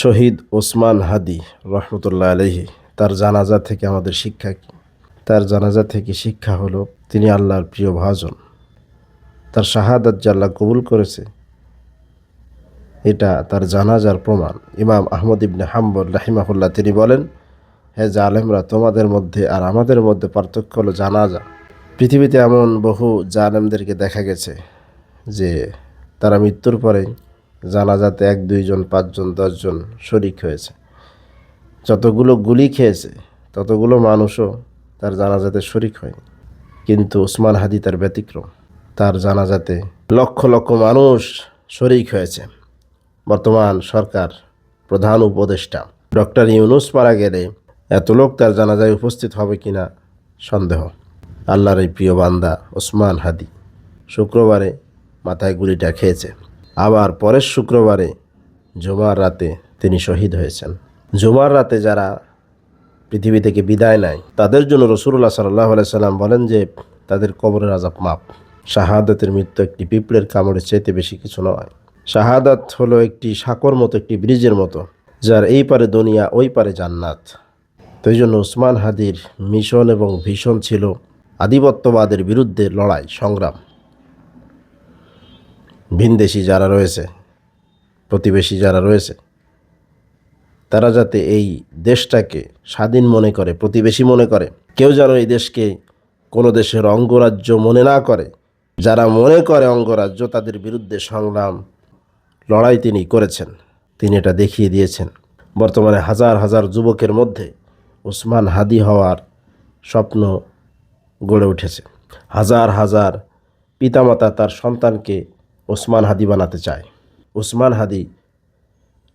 শহীদ ওসমান হাদি রহমতুল্লাহ আলহি তার জানাজা থেকে আমাদের শিক্ষা কী? তার জানাজা থেকে শিক্ষা হলো তিনি আল্লাহর প্রিয় ভাজন। তার শাহাদাত যে আল্লাহ কবুল করেছে, এটা তার জানাজার প্রমাণ। ইমাম আহমদ ইবনে হাম্বল রাহিমাহুল্লাহ তিনি বলেন, হে জালেমরা, তোমাদের মধ্যে আর আমাদের মধ্যে পার্থক্য হলো জানাজা। পৃথিবীতে এমন বহু জালেমদেরকে দেখা গেছে যে তারা মৃত্যুর পরে জানাজাতে এক, দুইজন, পাঁচজন, দশজন শরিক হয়েছে। যতগুলো গুলি খেয়েছে, ততগুলো মানুষও তার জানাজাতে শরিক হয়নি। কিন্তু ওসমান হাদি তার ব্যতিক্রম। তার জানাজাতে লক্ষ লক্ষ মানুষ শরিক হয়েছে। বর্তমান সরকার প্রধান উপদেষ্টা ডক্টর ইউনুস মারা গেলে এত লোক তার জানাজায় উপস্থিত হবে কিনা সন্দেহ। আল্লাহর এই প্রিয় বান্দা ওসমান হাদি শুক্রবারে মাথায় গুলিটা খেয়েছে। আবার পরের শুক্রবারে জুমার রাতে তিনি শহীদ হয়েছেন। জুমার রাতে যারা পৃথিবী থেকে বিদায় নেয়, তাদের জন্য রসুল্লাহ সাল্লাহ সাল্লাম বলেন যে, তাদের কবরের আজাব মাপ শাহাদাতের মৃত্যু একটি পিঁপড়ের কামড়ের চাইতে বেশি কিছু নয়। শাহাদাত হলো একটি সাঁকর মতো, একটি ব্রিজের মতো, যার এই পারে দুনিয়া, ওই পারে জান্নাত। তো এই জন্য উসমান হাদির মিশন এবং ভীষণ ছিল আধিপত্যবাদের বিরুদ্ধে লড়াই, সংগ্রাম। ভিনদেশি যারা রয়েছে, প্রতিবেশী যারা রয়েছে, তারা যাতে এই দেশটাকে স্বাধীন মনে করে, প্রতিবেশী মনে করে, কেউ যেন এই দেশকে কোনো দেশের অঙ্গরাজ্য মনে না করে, যারা মনে করে অঙ্গরাজ্য তাদের বিরুদ্ধে সংগ্রাম, লড়াই তিনি করেছেন, তিনি এটা দেখিয়ে দিয়েছেন। বর্তমানে হাজার হাজার যুবকের মধ্যে উসমান হাদি হওয়ার স্বপ্ন গড়ে উঠেছে। হাজার হাজার পিতামাতা তার সন্তানকে ওসমান হাদি বানাতে চায়। ওসমান হাদি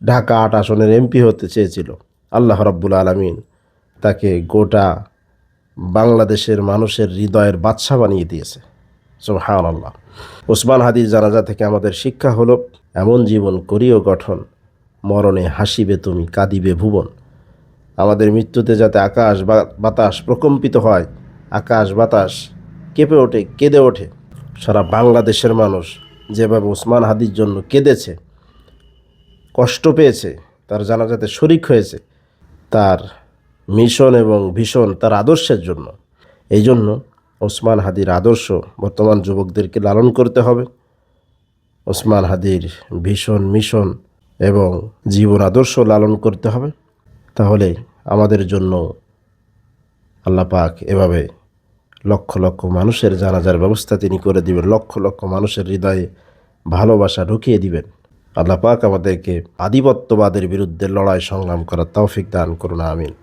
ঢাকা আট আসনের এমপি হতে চেয়েছিল। আল্লাহ রব্বুল আলমিন তাকে গোটা বাংলাদেশের মানুষের হৃদয়ের বাদশা বানিয়ে দিয়েছে। সোহান আল্লাহ ওসমান হাদির জানাজা থেকে আমাদের শিক্ষা হলো, এমন জীবন করিও গঠন, মরণে হাসিবে তুমি, কাঁদিবে ভুবন। আমাদের মৃত্যুতে যাতে আকাশ বাতাস প্রকম্পিত হয়, আকাশ বাতাস কেঁপে ওঠে, কেঁদে ওঠে, সারা বাংলাদেশের মানুষ যেভাবে ওসমান হাদির জন্য কেঁদেছে, কষ্ট পেয়েছে, তার জানাজাতে শরিক হয়েছে, তার মিশন এবং ভীষণ তার আদর্শের জন্য। এই জন্য ওসমান হাদির আদর্শ বর্তমান যুবকদেরকে লালন করতে হবে। ওসমান হাদির ভীষণ মিশন এবং জীবন আদর্শ লালন করতে হবে। তাহলে আমাদের জন্য আল্লাহ পাক এভাবে লক্ষ লক্ষ মানুষের জানাজার ব্যবস্থা তিনি করে দিবেন, লক্ষ লক্ষ মানুষের হৃদয়ে ভালোবাসা ঢুকিয়ে দিবেন। আল্লাহ পাক আমাদেরকে আধিপত্যবাদের বিরুদ্ধে লড়াই সংগ্রাম করার তৌফিক দান করুন, আমিন।